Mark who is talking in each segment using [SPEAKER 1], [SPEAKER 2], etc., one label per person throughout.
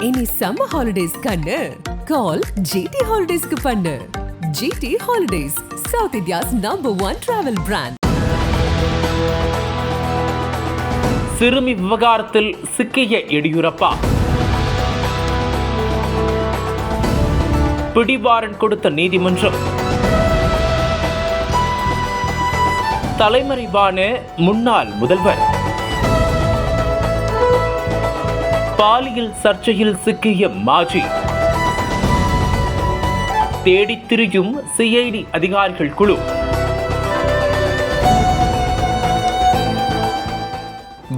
[SPEAKER 1] இனி summer holidays கண்ணு. Call GT ஹாலிடேஸ்க்கு பண்ணு. GT holidays south India's number one travel brand
[SPEAKER 2] சிறுமி விவகாரத்தில் சிக்கிய எடியூரப்பா. பிடிவாரன் கொடுத்த நீதிமன்றம். தலைமறைவான முன்னாள் முதல்வர். பாலியல் சர்ச்சையில் சிக்கிய மாஜி. தேடித் திரியும் சிஐடி அதிகாரிகள் குழு.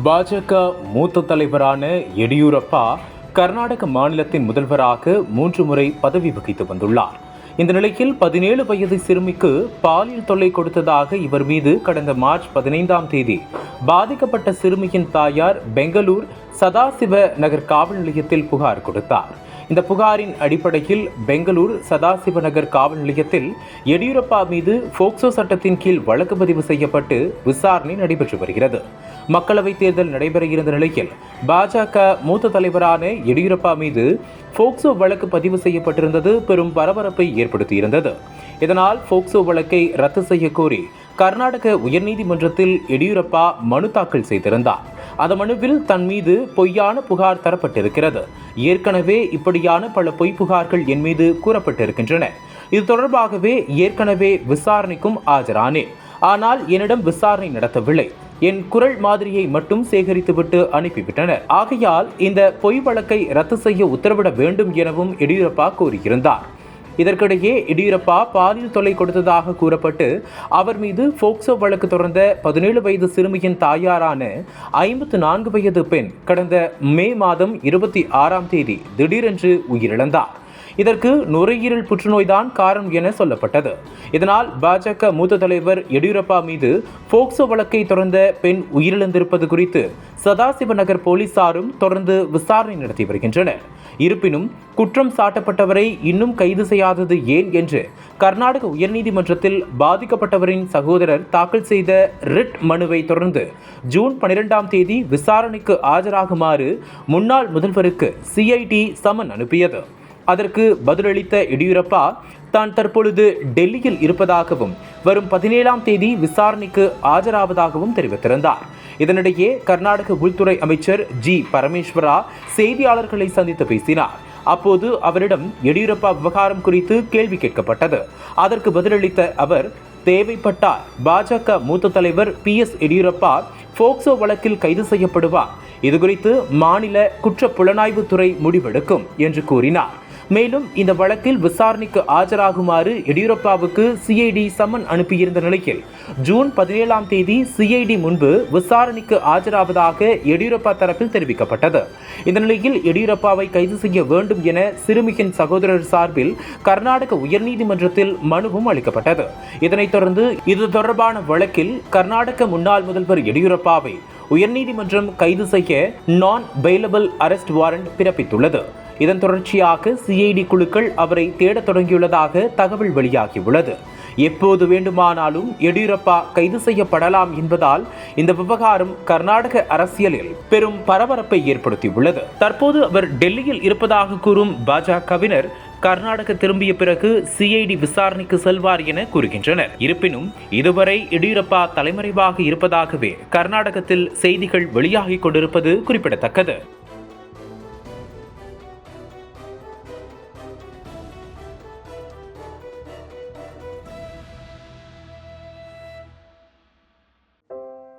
[SPEAKER 2] பாஜக மூத்த தலைவரான எடியூரப்பா கர்நாடக மாநிலத்தின் முதல்வராக மூன்று முறை பதவி வகித்து வந்துள்ளார். இந்த நிலையில் பதினேழு வயது சிறுமிக்கு பாலியல் தொல்லை கொடுத்ததாக இவர் மீது கடந்த மார்ச் பதினைந்தாம் தேதி பாதிக்கப்பட்ட சிறுமியின் தாயார் பெங்களூர் சதாசிவ நகர் காவல் நிலையத்தில் புகார் கொடுத்தார். இந்த புகாரின் அடிப்படையில் பெங்களூர் சதாசிவ நகர் காவல் நிலையத்தில் எடியூரப்பா மீது போக்சோ சட்டத்தின் கீழ் வழக்கு பதிவு செய்யப்பட்டு விசாரணை நடைபெற்று வருகிறது. மக்களவைத் தேர்தல் நடைபெற இருந்த நிலையில் பாஜக மூத்த தலைவரான எடியூரப்பா மீது போக்சோ வழக்கு பதிவு செய்யப்பட்டிருந்தது பெரும் பரபரப்பை ஏற்படுத்தியிருந்தது. இதனால் போக்சோ வழக்கை ரத்து செய்ய கோரி கர்நாடக உயர்நீதிமன்றத்தில் எடியூரப்பா மனு தாக்கல் செய்திருந்தார். அந்த மனுவில் தன் மீது பொய்யான புகார் தரப்பட்டிருக்கிறது. ஏற்கனவே இப்படியான பல பொய் புகார்கள் என் மீது கூறப்பட்டிருக்கின்றன. இது தொடர்பாகவே ஏற்கனவே விசாரணைக்கும் ஆஜரானேன். ஆனால் என்னிடம் விசாரணை நடத்தவில்லை. என் குரல் மாதிரியை மட்டும் சேகரித்துவிட்டு அனுப்பிவிட்டனர். ஆகையால் இந்த பொய் வழக்கை ரத்து செய்ய உத்தரவிட வேண்டும் எனவும் எடியூரப்பா கூறியிருந்தார். இதற்கிடையே எடியூரப்பா பாலியல் தொல்லை கொடுத்ததாக கூறப்பட்டு அவர் மீது போக்சோ வழக்கு தொடர்ந்த பதினேழு வயது சிறுமியின் தாயாரான ஐம்பத்து நான்கு வயது பெண் கடந்த மே மாதம் இருபத்தி ஆறாம் தேதி திடீரென்று உயிரிழந்தார். இதற்கு நுரையீரல் புற்றுநோய்தான் காரணம் என சொல்லப்பட்டது. இதனால் பாஜக மூத்த தலைவர் எடியூரப்பா மீது போக்சோ வழக்கை தொடர்ந்த பெண் உயிரிழந்திருப்பது குறித்து சதாசிவ நகர் போலீசாரும் தொடர்ந்து விசாரணை நடத்தி வருகின்றனர். இருப்பினும் குற்றம் சாட்டப்பட்டவரை இன்னும் கைது செய்யாதது ஏன் என்று கர்நாடக உயர்நீதிமன்றத்தில் பாதிக்கப்பட்டவரின் சகோதரர் தாக்கல் செய்த ரிட் மனுவை தொடர்ந்து ஜூன் பனிரெண்டாம் தேதி விசாரணைக்கு ஆஜராகுமாறு முன்னாள் முதல்வருக்கு சிஐடி சமன் அனுப்பியது. அதற்கு பதிலளித்த எடியூரப்பா தான் தற்பொழுது டெல்லியில் இருப்பதாகவும் வரும் பதினேழாம் தேதி விசாரணைக்கு ஆஜராவதாகவும் தெரிவித்திருந்தார். இதனிடையே கர்நாடக உள்துறை அமைச்சர் ஜி. பரமேஸ்வரா செய்தியாளர்களை சந்தித்து பேசினார். அப்போது அவரிடம் எடியூரப்பா விவகாரம் குறித்து கேள்வி கேட்கப்பட்டது. அதற்கு பதிலளித்த அவர் தேவைப்பட்டால் பாஜக மூத்த தலைவர் பி. எஸ். எடியூரப்பா போக்சோ வழக்கில் கைது செய்யப்படுவார். இதுகுறித்து மாநில குற்ற புலனாய்வுத்துறை முடிவெடுக்கும் என்று கூறினார். மேலும் இந்த வழக்கில் விசாரணைக்கு ஆஜராகுமாறு எடியூரப்பாவுக்கு சிஐடி சம்மன் அனுப்பியிருந்த நிலையில் ஜூன் பதினேழாம் தேதி சிஐடி முன்பு விசாரணைக்கு ஆஜராவதாக எடியூரப்பா தரப்பில் தெரிவிக்கப்பட்டது. இந்த நிலையில் எடியூரப்பாவை கைது செய்ய வேண்டும் என சிறுமியின் சகோதரர் சார்பில் கர்நாடக உயர்நீதிமன்றத்தில் மனுவும் அளிக்கப்பட்டது. இதனைத் தொடர்ந்து இது தொடர்பான வழக்கில் கர்நாடக முன்னாள் முதல்வர் எடியூரப்பாவை உயர்நீதிமன்றம் கைது செய்ய நான் பெயிலபிள் அரெஸ்ட் வாரண்ட் பிறப்பித்துள்ளது. இதன் தொடர்ச்சியாக சிஐடி குழுக்கள் அவரை தேடத் தொடங்கியுள்ளதாக தகவல் வெளியாகியுள்ளது. எப்போது வேண்டுமானாலும் எடியூரப்பா கைது செய்யப்படலாம் என்பதால் இந்த விவகாரம் கர்நாடக அரசியலில் பெரும் பரபரப்பை ஏற்படுத்தியுள்ளது. தற்போது அவர் டெல்லியில் இருப்பதாக கூறும் பாஜகவினர் கர்நாடக திரும்பிய பிறகு சிஐடி விசாரணைக்கு செல்வார் என கூறுகின்றனர். இருப்பினும் இதுவரை எடியூரப்பா தலைமறைவாக இருப்பதாகவே கர்நாடகத்தில் செய்திகள் வெளியாகிக் கொண்டிருப்பது குறிப்பிடத்தக்கது.